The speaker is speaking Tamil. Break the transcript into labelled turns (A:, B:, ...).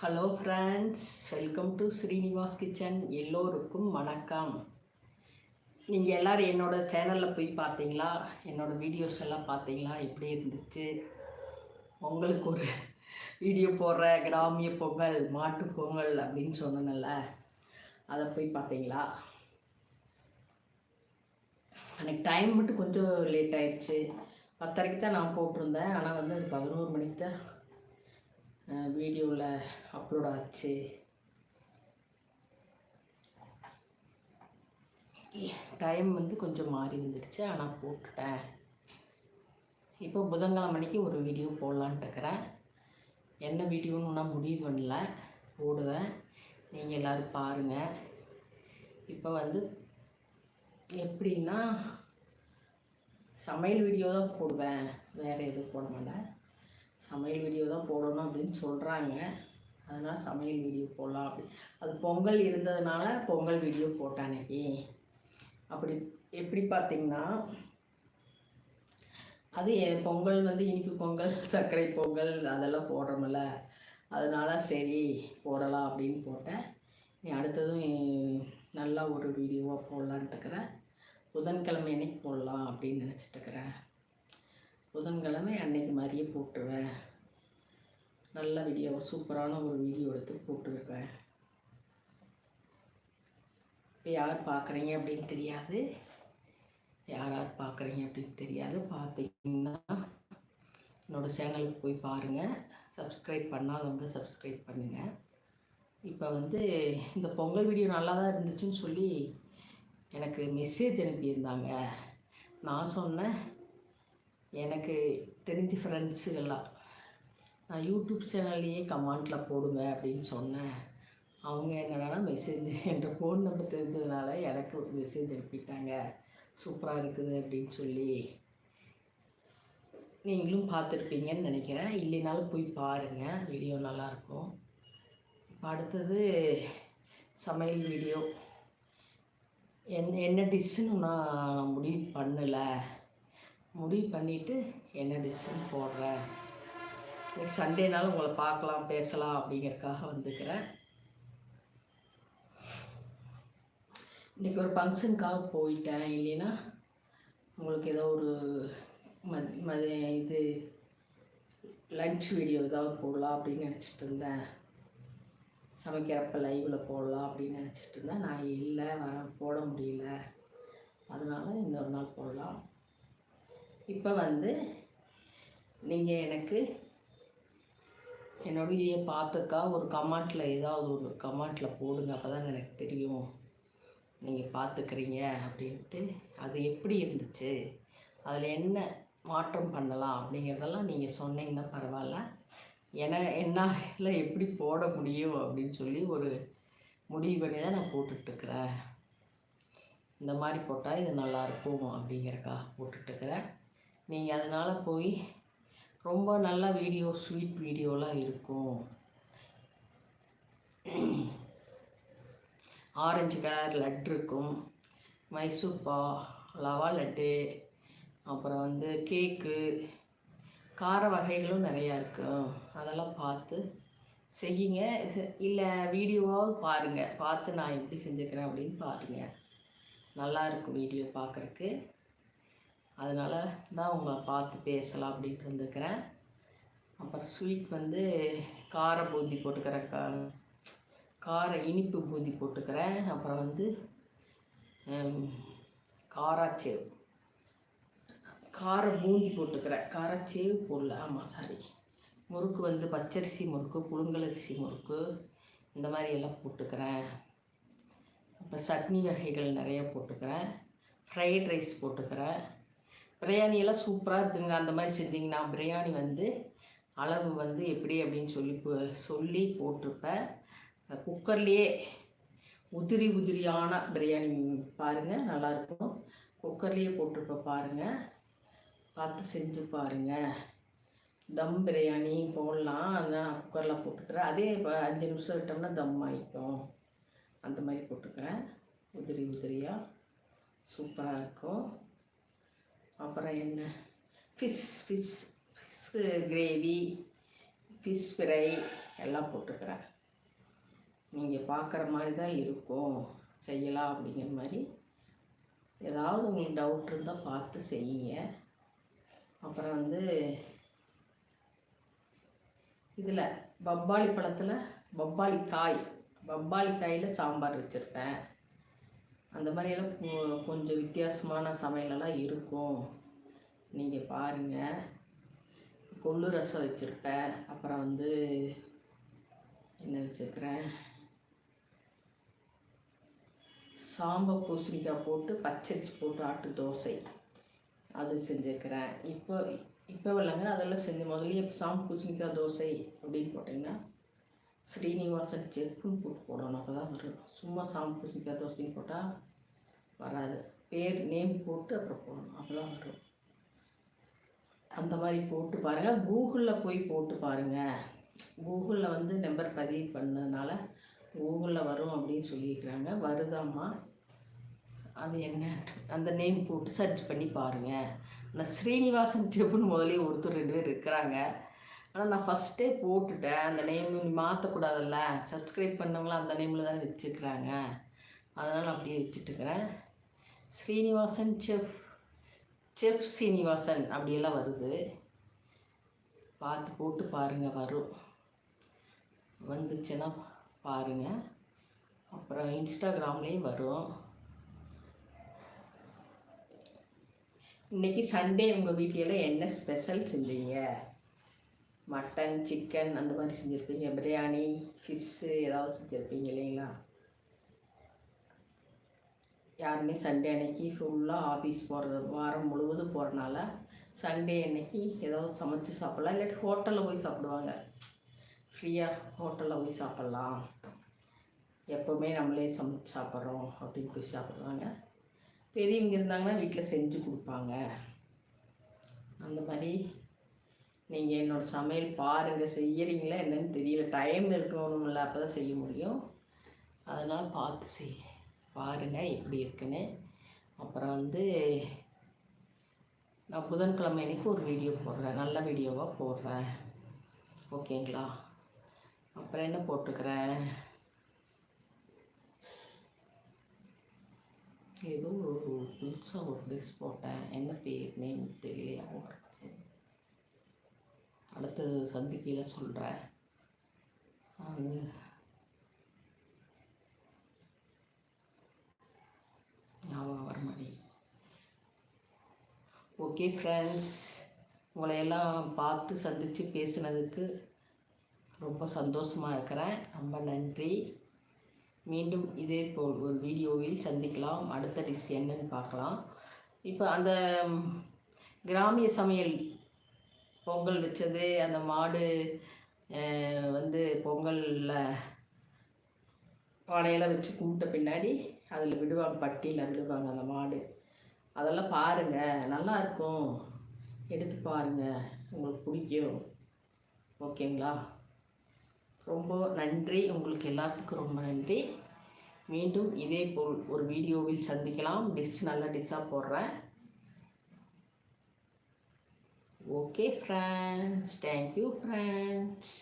A: Hello friends welcome to Srinivas kitchen எல்லோருக்கும் வணக்கம். நீங்கள் எல்லோரும் என்னோடய சேனலில் போய் பார்த்தீங்களா? என்னோடய வீடியோஸ் எல்லாம் பார்த்தீங்களா? எப்படி இருந்துச்சு? உங்களுக்கு ஒரு வீடியோ போடுற கிராமிய பொங்கல் மாட்டு பொங்கல் அப்படின்னு சொன்னேன்ல. அதை போய் பார்த்தீங்களா? அன்றைக்கி டைம் மட்டும் கொஞ்சம் லேட் ஆயிடுச்சு. பத்தரைக்கு தான் நான் போட்டிருந்தேன். ஆனால் வந்து அது பதினோரு மணிக்கு தான் வீடியோவில் அப்லோட் ஆச்சு. டைம் வந்து கொஞ்சம் மாறி வந்துடுச்சு ஆனால் போட்டுட்டேன். இப்போ புதன்கிழமை மணிக்கு ஒரு வீடியோ போடலான்ட்டு இருக்கிறேன். என்ன வீடியோன்னு நான் முடிவு பண்ணல போடுவேன். நீங்கள் எல்லோரும் பாருங்கள் இப்போ வந்து எப்படின்னா சமையல் வீடியோ தான் போடுவேன். வேறு எதுவும் போட மாட்டேன். சமையல் வீடியோ தான் போடணும் அப்படின்னு சொல்கிறாங்க அதனால் சமையல் வீடியோ போடலாம் அப்படி. அது பொங்கல் இருந்ததுனால பொங்கல் வீடியோ போட்டேன். அன்னைக்கு அப்படி எப்படி பார்த்தீங்கன்னா அது பொங்கல் வந்து இனிப்பு பொங்கல் சர்க்கரை பொங்கல் அதெல்லாம் போடுறோமில்ல அதனால் சரி போடலாம் அப்படின்னு போட்டேன். நீ அடுத்ததும் நல்லா ஒரு வீடியோவாக போடலான்ட்டுருக்கிறேன் புதன்கிழமை அன்னைக்கு போடலாம் அப்படின்னு நினச்சிட்ருக்கிறேன் புதன்கிழமை அன்னைக்கு மாதிரியே போட்டுருவேன். நல்ல வீடியோ சூப்பரான ஒரு வீடியோ எடுத்து போட்டுருப்பேன். இப்போ யார் பார்க்குறீங்க அப்படின்னு தெரியாது. யார் யார் பார்க்குறீங்க அப்படின்னு தெரியாது. பார்த்தீங்கன்னா என்னோடய சேனலுக்கு போய் பாருங்கள் சப்ஸ்கிரைப் பண்ணாதவங்க சப்ஸ்கிரைப் பண்ணுங்கள் இப்போ வந்து இந்த பொங்கல் வீடியோ நல்லா தான் இருந்துச்சுன்னு சொல்லி எனக்கு மெசேஜ் அனுப்பியிருந்தாங்க. நான் சொன்னேன் எனக்கு தெரிஞ்ச ஃப்ரெண்ட்ஸுகள்லாம் நான் யூடியூப் சேனல்லையே கமெண்ட்டில் போடுங்க அப்படின்னு சொன்னேன். அவங்க என்னென்னா மெசேஜ் என்ற ஃபோன் நம்பர் தெரிஞ்சதுனால எனக்கு ஒரு மெசேஜ் அனுப்பிட்டாங்க. சூப்பராக இருக்குது அப்படின்னு சொல்லி. நீங்களும் பார்த்துருப்பீங்கன்னு நினைக்கிறேன். இல்லைனாலும் போய் பாருங்கள் வீடியோ நல்லாயிருக்கும். அடுத்தது சமையல் வீடியோ என் என்ன டிஷ்ஷுன்னு நான் முடிவு பண்ணலை. முடிவு பண்ணிவிட்டு என்ன டிஷ்ஷுன்னு போடுறேன்? சண்டேனாலும் உங்களை பார்க்கலாம் பேசலாம் அப்படிங்கிறதுக்காக வந்துக்கிறேன் இன்றைக்கி ஒரு ஃபங்க்ஷனுக்காக போயிட்டேன். இல்லைன்னா உங்களுக்கு ஏதோ ஒரு மத் மதிய இது லன்ச் வீடியோ ஏதாவது போடலாம் அப்படின்னு நினச்சிட்டு இருந்தேன். சமைக்கிறப்ப லைவில் போடலாம் அப்படின்னு நினச்சிட்டு இருந்தேன். நான் இல்லை வர போட முடியல. அதனால் இன்னொரு நாள் போடலாம். இப்போ வந்து நீங்கள் எனக்கு என்னுடைய பார்த்துக்கா ஒரு கமெண்ட்டில் ஏதாவது ஒரு கமெண்ட்டில் போடுங்க அப்போ தான் எனக்கு தெரியும். நீங்கள் பார்த்துக்கிறீங்க அப்படின்ட்டு. அது எப்படி இருந்துச்சு? அதில் என்ன மாற்றம் பண்ணலாம் அப்படிங்கிறதெல்லாம் நீங்கள் சொன்னீங்கன்னா பரவாயில்ல. என என்னால் எப்படி போட முடியும் அப்படின்னு சொல்லி ஒரு முடிவு பண்ணி தான் நான் போட்டுட்ருக்குறேன். இந்த மாதிரி போட்டால் இது நல்லாயிருக்கும் அப்படிங்கிறக்கா போட்டுட்ருக்குறேன். நீங்கள் அதனால் போய் ரொம்ப நல்ல வீடியோ ஸ்வீட் வீடியோலாம் இருக்கும். ஆரஞ்சு கலர் லட்டு இருக்கும். மைசூர்பா லவா லட்டு அப்புறம் வந்து கேக்கு கார வகைகளும் நிறையா இருக்கும் அதெல்லாம் பார்த்து செய்யுங்க. இல்லை வீடியோவாவது பாருங்கள் பார்த்து நான் எப்படி செஞ்சுக்கிறேன் அப்படின்னு பாருங்கள் நல்லா இருக்கும் வீடியோ பார்க்குறக்கு அதனால் தான் உங்களை பார்த்து பேசலாம் அப்படின்ட்டு வந்துக்கிறேன் அப்புறம் ஸ்வீட் வந்து கார பூந்தி போட்டுக்கிறேன். கார இனிப்பு பூந்தி போட்டுக்கிறேன். அப்புறம் வந்து காராச்சேவ். கார பூந்தி போட்டுக்கிறேன். காராச்சேவ் போடல. ஆமாம் சாரி முறுக்கு வந்து பச்சரிசி முறுக்கு புழுங்கலரிசி முறுக்கு இந்த மாதிரி எல்லாம் போட்டுக்கிறேன். அப்புறம் சட்னி வகைகள் நிறைய போட்டுக்கிறேன். ஃப்ரைட் ரைஸ் போட்டுக்கிறேன். பிரியாணி எல்லாம் சூப்பராக இருக்குங்க. அந்த மாதிரி செஞ்சிங்கன்னா பிரியாணி வந்து அளவு வந்து எப்படி அப்படின்னு சொல்லி சொல்லி போட்டிருப்பேன். குக்கர்லேயே உதிரி உதிரியான பிரியாணி பாருங்கள் நல்லாயிருக்கும் குக்கர்லேயே போட்டிருப்பேன் பாருங்கள் பார்த்து செஞ்சு பாருங்கள் தம் பிரியாணி போடலாம். அதான் குக்கரில் போட்டுக்கிறேன். அதே இப்போ அஞ்சு நிமிஷம் விட்டோம்னா தம் ஆகிக்கும் அந்த மாதிரி போட்டுக்கிறேன். உதிரி உதிரியாக சூப்பராக இருக்கும். அப்புறம் என்ன? Fish fish fish gravy fish fry எல்லாம் போட்டுக்கிறேன். நீங்கள் பார்க்குற மாதிரி தான் இருக்கும். செய்யலாம் அப்படிங்கிற மாதிரி. ஏதாவது உங்களுக்கு டவுட் இருந்தால் பார்த்து செய்யுங்க. அப்புறம் வந்து இதில் பப்பாளி பழத்தில் பப்பாளி காய் பப்பாளி காயில் சாம்பார் வச்சுருப்பேன். அந்த மாதிரியெல்லாம் கொ- கொஞ்சம் வித்தியாசமான சமையலெல்லாம் இருக்கும். நீங்கள் பாருங்கள் கொள்ளு ரசம் வச்சுருப்பேன். அப்புறம் வந்து என்ன வச்சுருக்கிறேன்? சாம்பை பூசணிக்காய் போட்டு பச்சரிசி போட்டு ஆட்டு தோசை. அது செஞ்சுருக்கிறேன். இப்போ இப்போ இல்லைங்க. அதெல்லாம் செஞ்சு இப்போ சாம்பு பூசணிக்காய் தோசை அப்படின்னு போட்டிங்கன்னா ஸ்ரீனிவாசன் செருப்புன்னு போட்டு போடணும். அப்போ தான் வரும். சும்மா சாமி பூசணிக்காய் தோசைன்னு போட்டால் வராது. பேர் நேம் போட்டு அப்புறம் போடணும். அப்போ தான் வரும். அந்த மாதிரி போட்டு பாருங்கள் கூகுளில் போய் போட்டு பாருங்கள் கூகுளில் வந்து நம்பர் பதிவு பண்ணதுனால கூகுளில் வரும் அப்படின்னு சொல்லியிருக்கிறாங்க. வருதாம்மா? அது என்ன? அந்த நேம் போட்டு சர்ச் பண்ணி பாருங்கள் நான் ஸ்ரீனிவாசன் செப்புன்னு முதலே ஒருத்தர் ரெண்டு பேர் இருக்கிறாங்க. ஆனால் நான் ஃபஸ்ட்டே போட்டுட்டேன். அந்த நேம் மாற்றக்கூடாதுல்ல சப்ஸ்கிரைப் பண்ணவங்களாம் அந்த நேமில் தானே வச்சுருக்குறாங்க அதனால் அப்படியே வச்சுட்டுக்கிறேன். ஸ்ரீனிவாசன் செஃப். செஃப் சீனிவாசன் அப்படியெல்லாம் வருது. பார்த்து போட்டு பாருங்கள் வரும். வந்துச்சுன்னா பாருங்கள் அப்புறம் இன்ஸ்டாகிராம்லேயும் வரும். இன்னைக்கு சண்டே உங்கள் வீட்டிலலாம் என்ன ஸ்பெஷல் செஞ்சீங்க? மட்டன் சிக்கன் அந்த மாதிரி செஞ்சுருப்பீங்க. பிரியாணி ஃபிஷ்ஷு ஏதாவது செஞ்சுருப்பீங்க இல்லைங்களா? யாருமே சண்டே அன்னைக்கு ஃபுல்லாக ஆஃபீஸ் போகிறது வாரம் முழுவதும் போகிறனால சண்டே அன்னைக்கு ஏதாவது சமைச்சு சாப்பிட்லாம். இல்லாட்டி ஹோட்டலில் போய் சாப்பிடுவாங்க. ஃப்ரீயாக ஹோட்டலில் போய் சாப்பிட்லாம். எப்போவுமே நம்மளே சமைச்சு சாப்பிட்றோம் அப்படின்னு போய் சாப்பிடுவாங்க. பெரியவங்க இருந்தாங்கன்னா வீட்டில் செஞ்சு கொடுப்பாங்க. அந்த மாதிரி நீங்கள் என்னோடய சமையல் பாருங்கள் செய்யறீங்களா என்னன்னு தெரியல. டைம் இருக்கணும்ல அப்போ தான் செய்ய முடியும். அதனால் பார்த்து செய். பாருங்கள் எப்படி இருக்குன்னு. அப்புறம் வந்து நான் புதன்கிழமை அன்றைக்கி ஒரு வீடியோ போடுறேன். நல்ல வீடியோவாக போடுறேன். ஓகேங்களா? அப்புறம் என்ன போட்டுக்கிறேன்? ஏதோ ஒரு புதுசாக ஒரு ட்ரெஸ் போட்டேன். என்ன பேர் நேம் தெரியல அடுத்தது சந்திக்கையில் சொல்கிறேன் ஞாபகம் வர மாதிரி ஓகே ஃப்ரெண்ட்ஸ் உங்களை எல்லாம் பார்த்து சந்தித்து பேசுனதுக்கு ரொம்ப சந்தோஷமாக இருக்கிறேன். ரொம்ப நன்றி. மீண்டும் இதே போல் ஒரு வீடியோவில் சந்திக்கலாம். அடுத்த டிஷ் என்னன்னு பார்க்கலாம். இப்போ அந்த கிராமிய சமையல் பொங்கல் வச்சது அந்த மாடு வந்து பொங்கலில் பானையெல்லாம் வச்சு கும்பிட்ட பின்னாடி அதில் விடுவாங்க பட்டியில் விடுவாங்க அந்த மாடு. அதெல்லாம் பாருங்கள் நல்லா இருக்கும். எடுத்து பாருங்கள் உங்களுக்கு பிடிக்கும். ஓகேங்களா? ரொம்ப நன்றி. உங்களுக்கு எல்லாத்துக்கும் ரொம்ப நன்றி. மீண்டும் இதே போல் ஒரு வீடியோவில் சந்திக்கலாம். டிஷ் நல்ல டிஷ்ஷாக போடுறேன். Okay friends thank you friends